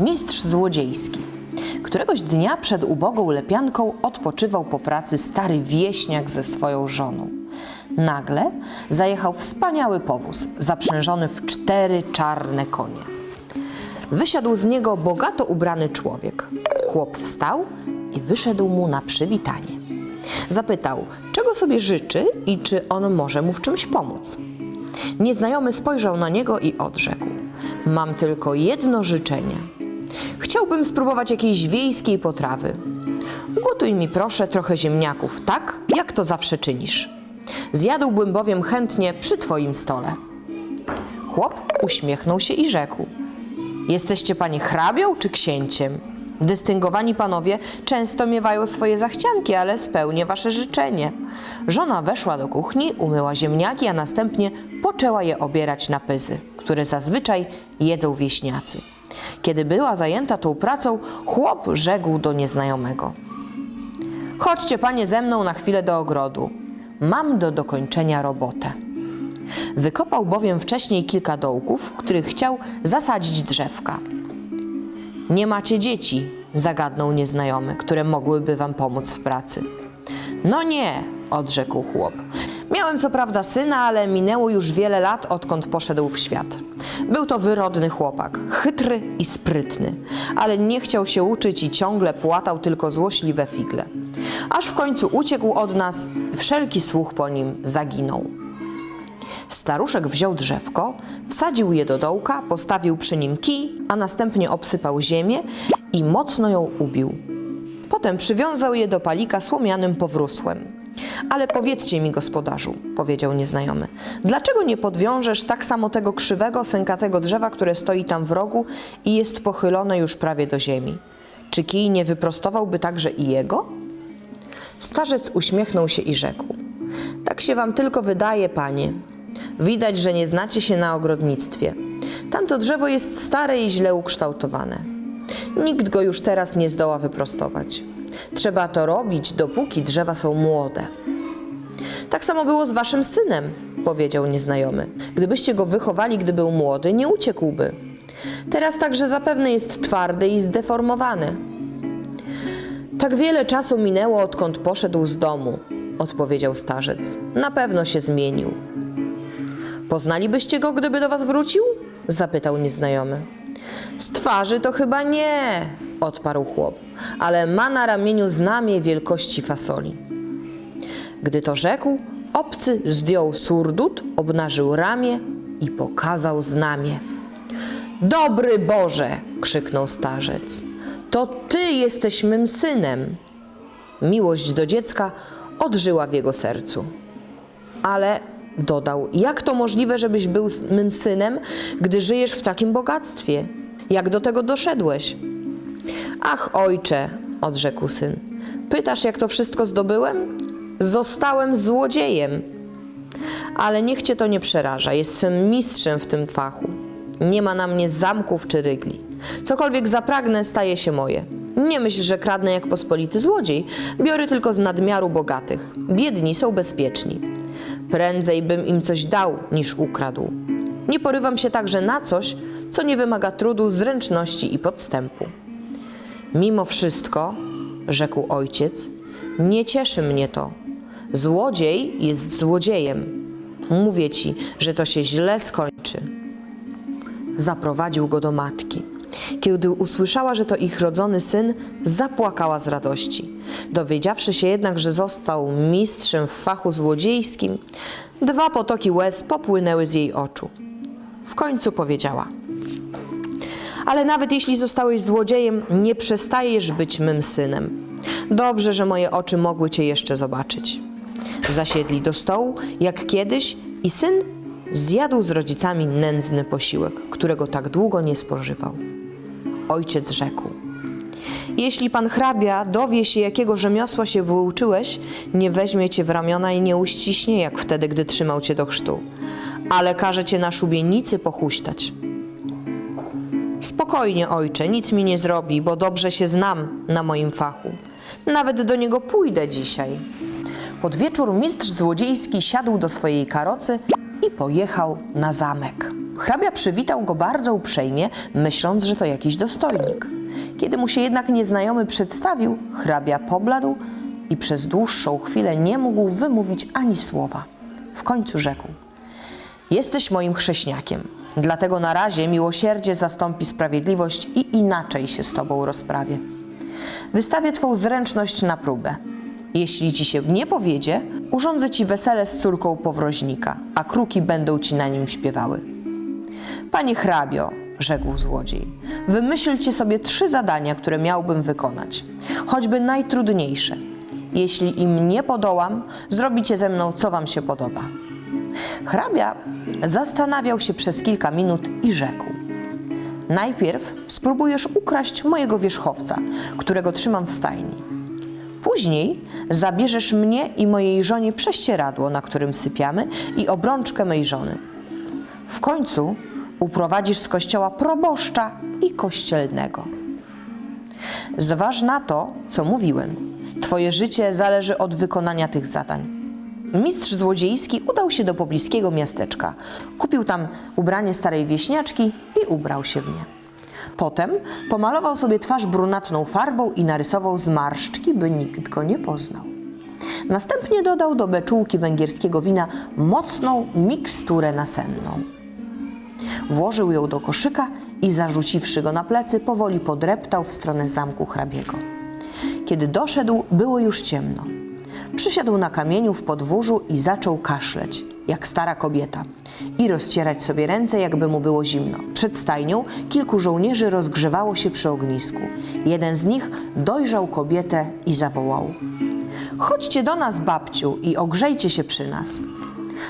mistrz złodziejski. Któregoś dnia przed ubogą lepianką odpoczywał po pracy stary wieśniak ze swoją żoną. Nagle zajechał wspaniały powóz, zaprzężony w cztery czarne konie. Wysiadł z niego bogato ubrany człowiek. Chłop wstał i wyszedł mu na przywitanie. Zapytał, czego sobie życzy i czy on może mu w czymś pomóc. Nieznajomy spojrzał na niego i odrzekł: Mam tylko jedno życzenie. Chciałbym spróbować jakiejś wiejskiej potrawy. Ugotuj mi proszę trochę ziemniaków, tak jak to zawsze czynisz. Zjadłbym bowiem chętnie przy twoim stole. Chłop uśmiechnął się i rzekł: Jesteście pani hrabią czy księciem? Dystyngowani panowie często miewają swoje zachcianki, ale spełnię wasze życzenie. Żona weszła do kuchni, umyła ziemniaki, a następnie poczęła je obierać na pyzy, które zazwyczaj jedzą wieśniacy. Kiedy była zajęta tą pracą, chłop rzekł do nieznajomego: Chodźcie panie ze mną na chwilę do ogrodu. Mam do dokończenia robotę. Wykopał bowiem wcześniej kilka dołków, w których chciał zasadzić drzewka. Nie macie dzieci, zagadnął nieznajomy, które mogłyby wam pomóc w pracy. No nie, odrzekł chłop. Miałem co prawda syna, ale minęło już wiele lat, odkąd poszedł w świat. Był to wyrodny chłopak, chytry i sprytny, ale nie chciał się uczyć i ciągle płatał tylko złośliwe figle. Aż w końcu uciekł od nas wszelki słuch po nim zaginął. Staruszek wziął drzewko, wsadził je do dołka, postawił przy nim kij, a następnie obsypał ziemię i mocno ją ubił. Potem przywiązał je do palika słomianym powrósłem. Ale powiedzcie mi, gospodarzu, powiedział nieznajomy, dlaczego nie podwiążesz tak samo tego krzywego, sękatego drzewa, które stoi tam w rogu i jest pochylone już prawie do ziemi? Czy kij nie wyprostowałby także i jego? Starzec uśmiechnął się i rzekł: Tak się wam tylko wydaje, panie. Widać, że nie znacie się na ogrodnictwie. Tamto drzewo jest stare i źle ukształtowane. Nikt go już teraz nie zdoła wyprostować. Trzeba to robić, dopóki drzewa są młode. Tak samo było z waszym synem, powiedział nieznajomy. Gdybyście go wychowali, gdy był młody, nie uciekłby. Teraz także zapewne jest twardy i zdeformowany. Tak wiele czasu minęło, odkąd poszedł z domu, odpowiedział starzec. Na pewno się zmienił. Poznalibyście go, gdyby do was wrócił? zapytał nieznajomy. Z twarzy to chyba nie, odparł chłop, ale ma na ramieniu znamie wielkości fasoli. Gdy to rzekł, obcy zdjął surdut, obnażył ramię i pokazał znamie. Dobry Boże! krzyknął starzec. To ty jesteś mym synem. Miłość do dziecka odżyła w jego sercu. Ale dodał: Jak to możliwe, żebyś był mym synem, gdy żyjesz w takim bogactwie? Jak do tego doszedłeś? Ach, ojcze, odrzekł syn. Pytasz, jak to wszystko zdobyłem? Zostałem złodziejem. Ale niech cię to nie przeraża. Jestem mistrzem w tym fachu. Nie ma na mnie zamków czy rygli. Cokolwiek zapragnę, staje się moje. Nie myśl, że kradnę jak pospolity złodziej. Biorę tylko z nadmiaru bogatych. Biedni są bezpieczni. Prędzej bym im coś dał, niż ukradł. Nie porywam się także na coś, co nie wymaga trudu, zręczności i podstępu. Mimo wszystko, rzekł ojciec, nie cieszy mnie to. Złodziej jest złodziejem. Mówię ci, że to się źle skończy. Zaprowadził go do matki. Kiedy usłyszała, że to ich rodzony syn, zapłakała z radości. Dowiedziawszy się jednak, że został mistrzem w fachu złodziejskim, dwa potoki łez popłynęły z jej oczu. W końcu powiedziała: Ale nawet jeśli zostałeś złodziejem, nie przestajesz być mym synem. Dobrze, że moje oczy mogły cię jeszcze zobaczyć. Zasiedli do stołu, jak kiedyś, i syn zjadł z rodzicami nędzny posiłek, którego tak długo nie spożywał. Ojciec rzekł: Jeśli pan hrabia dowie się, jakiego rzemiosła się wyuczyłeś, nie weźmie cię w ramiona i nie uściśnie, jak wtedy, gdy trzymał cię do chrztu, ale każe cię na szubienicy pochuśtać. Spokojnie, ojcze, nic mi nie zrobi, bo dobrze się znam na moim fachu. Nawet do niego pójdę dzisiaj. Pod wieczór mistrz złodziejski siadł do swojej karocy, i pojechał na zamek. Hrabia przywitał go bardzo uprzejmie, myśląc, że to jakiś dostojnik. Kiedy mu się jednak nieznajomy przedstawił, hrabia pobladł i przez dłuższą chwilę nie mógł wymówić ani słowa. W końcu rzekł: Jesteś moim chrześniakiem, dlatego na razie miłosierdzie zastąpi sprawiedliwość i inaczej się z tobą rozprawię. Wystawię twą zręczność na próbę. Jeśli ci się nie powiedzie, urządzę ci wesele z córką powroźnika, a kruki będą ci na nim śpiewały. Panie hrabio, rzekł złodziej, wymyślcie sobie trzy zadania, które miałbym wykonać, choćby najtrudniejsze. Jeśli im nie podołam, zrobicie ze mną, co wam się podoba. Hrabia zastanawiał się przez kilka minut i rzekł: Najpierw spróbujesz ukraść mojego wierzchowca, którego trzymam w stajni. Później zabierzesz mnie i mojej żonie prześcieradło, na którym sypiamy, i obrączkę mej żony. W końcu uprowadzisz z kościoła proboszcza i kościelnego. Zważ na to, co mówiłem. Twoje życie zależy od wykonania tych zadań. Mistrz złodziejski udał się do pobliskiego miasteczka. Kupił tam ubranie starej wieśniaczki i ubrał się w nie. Potem pomalował sobie twarz brunatną farbą i narysował zmarszczki, by nikt go nie poznał. Następnie dodał do beczułki węgierskiego wina mocną miksturę nasenną. Włożył ją do koszyka i zarzuciwszy go na plecy, powoli podreptał w stronę zamku hrabiego. Kiedy doszedł, było już ciemno. Przysiadł na kamieniu w podwórzu i zaczął kaszleć, jak stara kobieta, i rozcierać sobie ręce, jakby mu było zimno. Przed stajnią kilku żołnierzy rozgrzewało się przy ognisku. Jeden z nich dojrzał kobietę i zawołał: Chodźcie do nas, babciu, i ogrzejcie się przy nas.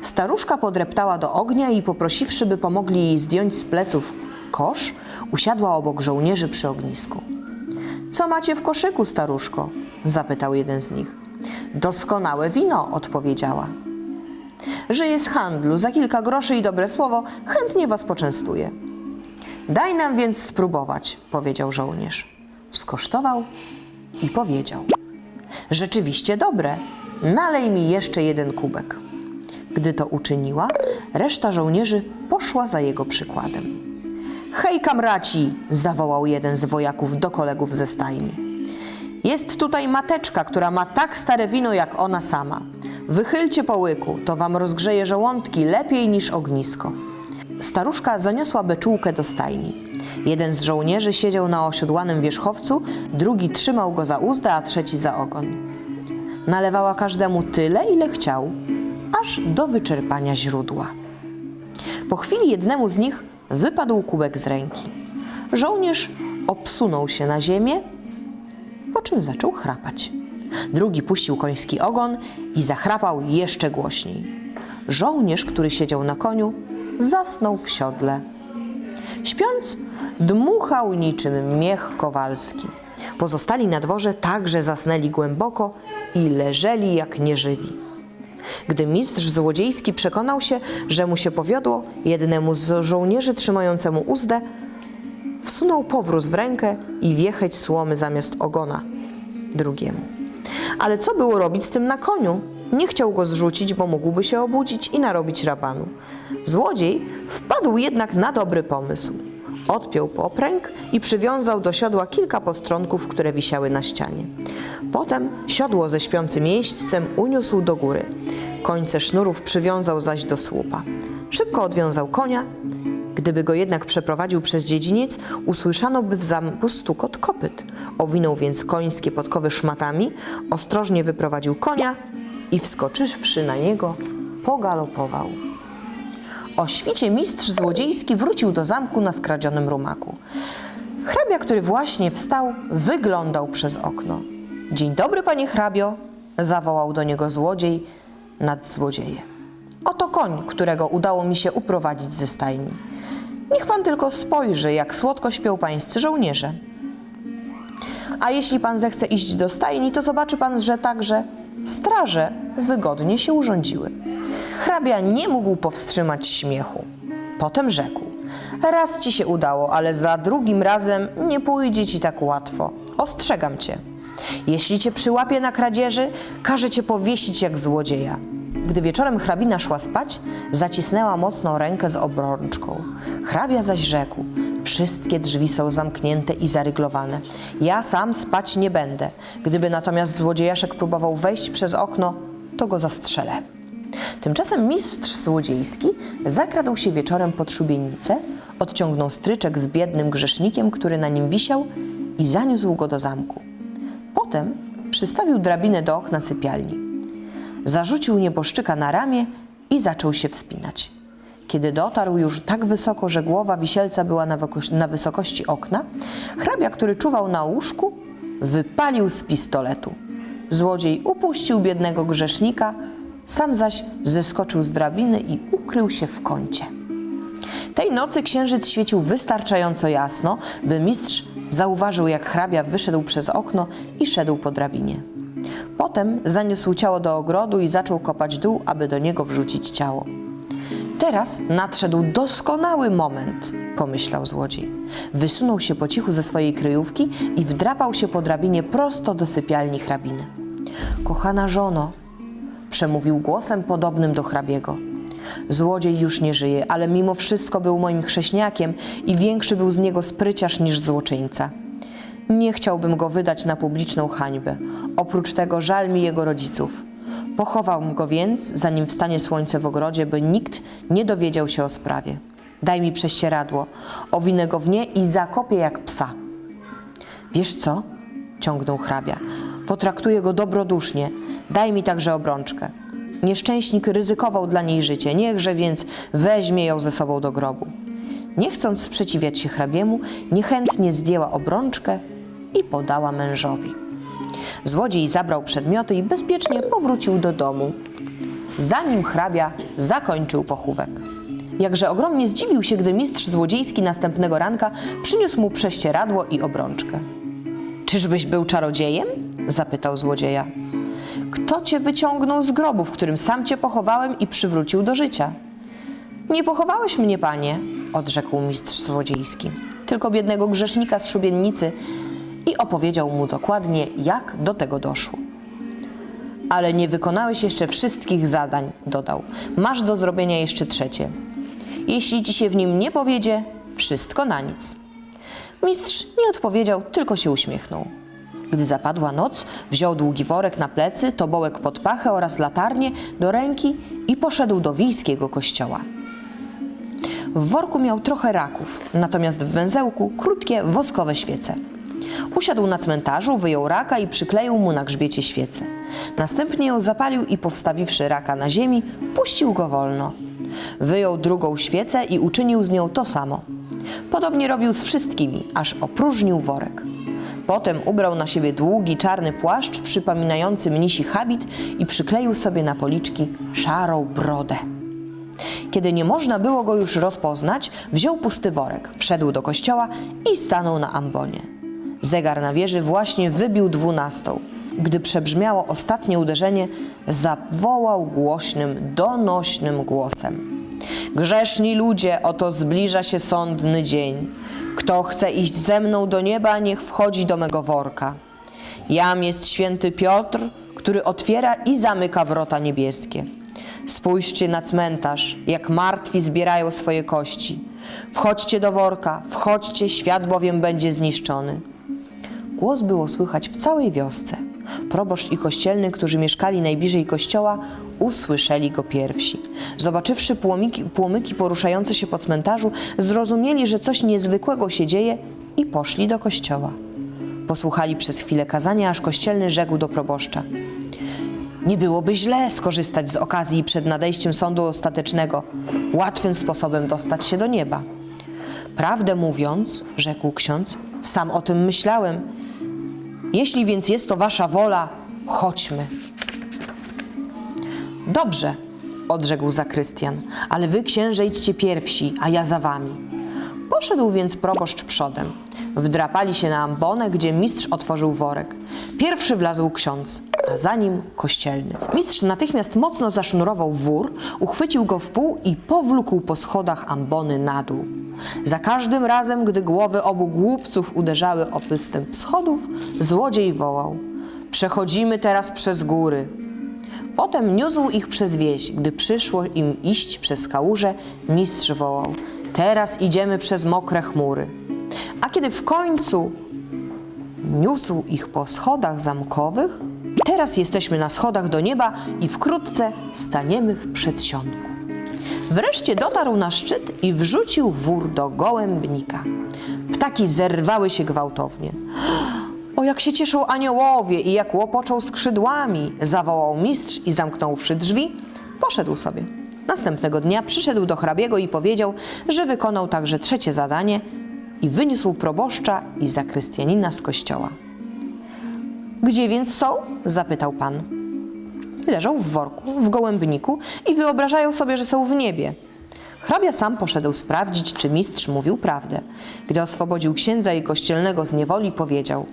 Staruszka podreptała do ognia i poprosiwszy, by pomogli jej zdjąć z pleców kosz, usiadła obok żołnierzy przy ognisku. Co macie w koszyku, staruszko? zapytał jeden z nich. Doskonałe wino, odpowiedziała. Żyję z handlu, za kilka groszy i dobre słowo chętnie was poczęstuję. Daj nam więc spróbować, powiedział żołnierz. Skosztował i powiedział. Rzeczywiście dobre, nalej mi jeszcze jeden kubek. Gdy to uczyniła, reszta żołnierzy poszła za jego przykładem. Hej, kamraci! zawołał jeden z wojaków do kolegów ze stajni. Jest tutaj mateczka, która ma tak stare wino jak ona sama. Wychylcie po łyku, to wam rozgrzeje żołądki lepiej niż ognisko. Staruszka zaniosła beczułkę do stajni. Jeden z żołnierzy siedział na osiodłanym wierzchowcu, drugi trzymał go za uzdę, a trzeci za ogon. Nalewała każdemu tyle, ile chciał, aż do wyczerpania źródła. Po chwili jednemu z nich wypadł kubek z ręki. Żołnierz obsunął się na ziemię, po czym zaczął chrapać. Drugi puścił koński ogon i zachrapał jeszcze głośniej. Żołnierz, który siedział na koniu, zasnął w siodle. Śpiąc, dmuchał niczym miech kowalski. Pozostali na dworze także zasnęli głęboko i leżeli jak nieżywi. Gdy mistrz złodziejski przekonał się, że mu się powiodło, jednemu z żołnierzy trzymającemu uzdę wsunął powróz w rękę i wiecheć słomy zamiast ogona drugiemu. Ale co było robić z tym na koniu? Nie chciał go zrzucić, bo mógłby się obudzić i narobić rabanu. Złodziej wpadł jednak na dobry pomysł. Odpiął popręg i przywiązał do siodła kilka postronków, które wisiały na ścianie. Potem siodło ze śpiącym jeźdźcem uniósł do góry. Końce sznurów przywiązał zaś do słupa. Szybko odwiązał konia. Gdyby go jednak przeprowadził przez dziedziniec, usłyszano by w zamku stukot kopyt. Owinął więc końskie podkowy szmatami, ostrożnie wyprowadził konia i wskoczywszy na niego, pogalopował. O świcie mistrz złodziejski wrócił do zamku na skradzionym rumaku. Hrabia, który właśnie wstał, wyglądał przez okno. Dzień dobry, panie hrabio, zawołał do niego złodziej nad złodzieje. Oto koń, którego udało mi się uprowadzić ze stajni. Niech pan tylko spojrzy, jak słodko śpią pańscy żołnierze. A jeśli pan zechce iść do stajni, to zobaczy pan, że także straże wygodnie się urządziły. Hrabia nie mógł powstrzymać śmiechu. Potem rzekł: Raz ci się udało, ale za drugim razem nie pójdzie ci tak łatwo. Ostrzegam cię. Jeśli cię przyłapie na kradzieży, każę cię powiesić jak złodzieja. Gdy wieczorem hrabina szła spać, zacisnęła mocno rękę z obrączką. Hrabia zaś rzekł: Wszystkie drzwi są zamknięte i zaryglowane. Ja sam spać nie będę. Gdyby natomiast złodziejaszek próbował wejść przez okno, to go zastrzelę. Tymczasem mistrz złodziejski zakradł się wieczorem pod szubienicę, odciągnął stryczek z biednym grzesznikiem, który na nim wisiał i zaniósł go do zamku. Potem przystawił drabinę do okna sypialni. Zarzucił nieboszczyka na ramię i zaczął się wspinać. Kiedy dotarł już tak wysoko, że głowa wisielca była na, na wysokości okna, hrabia, który czuwał na łóżku, wypalił z pistoletu. Złodziej upuścił biednego grzesznika, sam zaś zeskoczył z drabiny i ukrył się w kącie. Tej nocy księżyc świecił wystarczająco jasno, by mistrz zauważył, jak hrabia wyszedł przez okno i szedł po drabinie. Potem zaniósł ciało do ogrodu i zaczął kopać dół, aby do niego wrzucić ciało. Teraz nadszedł doskonały moment, pomyślał złodziej. Wysunął się po cichu ze swojej kryjówki i wdrapał się po drabinie prosto do sypialni hrabiny. Kochana żono, przemówił głosem podobnym do hrabiego. Złodziej już nie żyje, ale mimo wszystko był moim chrześniakiem i większy był z niego spryciarz niż złoczyńca. Nie chciałbym go wydać na publiczną hańbę. Oprócz tego żal mi jego rodziców. Pochowałbym go więc, zanim wstanie słońce w ogrodzie, by nikt nie dowiedział się o sprawie. Daj mi prześcieradło, owinę go w nie i zakopię jak psa. Wiesz co? ciągnął hrabia. Potraktuję go dobrodusznie. Daj mi także obrączkę. Nieszczęśnik ryzykował dla niej życie, niechże więc weźmie ją ze sobą do grobu. Nie chcąc sprzeciwiać się hrabiemu, niechętnie zdjęła obrączkę i podała mężowi. Złodziej zabrał przedmioty i bezpiecznie powrócił do domu, zanim hrabia zakończył pochówek. Jakże ogromnie zdziwił się, gdy mistrz złodziejski następnego ranka przyniósł mu prześcieradło i obrączkę. Czyżbyś był czarodziejem? zapytał złodzieja. Kto cię wyciągnął z grobu, w którym sam cię pochowałem i przywrócił do życia? Nie pochowałeś mnie, panie, odrzekł mistrz złodziejski, tylko biednego grzesznika z szubiennicy i opowiedział mu dokładnie, jak do tego doszło. Ale nie wykonałeś jeszcze wszystkich zadań, dodał. Masz do zrobienia jeszcze trzecie. Jeśli ci się w nim nie powiedzie, wszystko na nic. Mistrz nie odpowiedział, tylko się uśmiechnął. Gdy zapadła noc, wziął długi worek na plecy, tobołek pod pachę oraz latarnię do ręki i poszedł do wiejskiego kościoła. W worku miał trochę raków, natomiast w węzełku krótkie woskowe świece. Usiadł na cmentarzu, wyjął raka i przykleił mu na grzbiecie świecę. Następnie ją zapalił i powstawiwszy raka na ziemi, puścił go wolno. Wyjął drugą świecę i uczynił z nią to samo. Podobnie robił z wszystkimi, aż opróżnił worek. Potem ubrał na siebie długi czarny płaszcz przypominający mnisi habit i przykleił sobie na policzki szarą brodę. Kiedy nie można było go już rozpoznać, wziął pusty worek, wszedł do kościoła i stanął na ambonie. Zegar na wieży właśnie wybił dwunastą. Gdy przebrzmiało ostatnie uderzenie, zawołał głośnym, donośnym głosem. Grzeszni ludzie, oto zbliża się sądny dzień. Kto chce iść ze mną do nieba, niech wchodzi do mego worka. Jam jest święty Piotr, który otwiera i zamyka wrota niebieskie. Spójrzcie na cmentarz, jak martwi zbierają swoje kości. Wchodźcie do worka, wchodźcie, świat bowiem będzie zniszczony. Głos było słychać w całej wiosce. Proboszcz i kościelny, którzy mieszkali najbliżej kościoła, usłyszeli go pierwsi. Zobaczywszy płomiki, płomyki poruszające się po cmentarzu, zrozumieli, że coś niezwykłego się dzieje i poszli do kościoła. Posłuchali przez chwilę kazania, aż kościelny rzekł do proboszcza. Nie byłoby źle skorzystać z okazji przed nadejściem sądu ostatecznego, łatwym sposobem dostać się do nieba. Prawdę mówiąc, rzekł ksiądz, sam o tym myślałem. Jeśli więc jest to wasza wola, chodźmy. Dobrze, odrzekł zakrystian, ale wy księże idźcie pierwsi, a ja za wami. Poszedł więc proboszcz przodem. Wdrapali się na ambonę, gdzie mistrz otworzył worek. Pierwszy wlazł ksiądz, a za nim kościelny. Mistrz natychmiast mocno zasznurował wór, uchwycił go w pół i powlókł po schodach ambony na dół. Za każdym razem, gdy głowy obu głupców uderzały o występ schodów, złodziej wołał: Przechodzimy teraz przez góry. Potem niósł ich przez wieś. Gdy przyszło im iść przez kałuże, mistrz wołał: Teraz idziemy przez mokre chmury. A kiedy w końcu niósł ich po schodach zamkowych, teraz jesteśmy na schodach do nieba i wkrótce staniemy w przedsionku. Wreszcie dotarł na szczyt i wrzucił wór do gołębnika. Ptaki zerwały się gwałtownie. O, jak się cieszą aniołowie i jak łopoczą skrzydłami, zawołał mistrz i zamknąwszy drzwi, poszedł sobie. Następnego dnia przyszedł do hrabiego i powiedział, że wykonał także trzecie zadanie i wyniósł proboszcza i zakrystianina z kościoła. Gdzie więc są? zapytał pan. Leżą w worku, w gołębniku i wyobrażają sobie, że są w niebie. Hrabia sam poszedł sprawdzić, czy mistrz mówił prawdę. Gdy oswobodził księdza i kościelnego z niewoli, powiedział: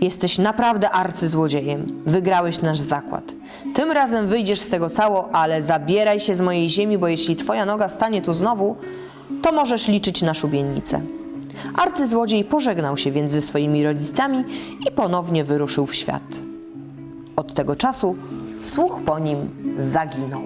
Jesteś naprawdę arcyzłodziejem. Wygrałeś nasz zakład. Tym razem wyjdziesz z tego cało, ale zabieraj się z mojej ziemi, bo jeśli twoja noga stanie tu znowu, to możesz liczyć na szubienicę. Arcyzłodziej pożegnał się więc ze swoimi rodzicami i ponownie wyruszył w świat. Od tego czasu słuch po nim zaginął.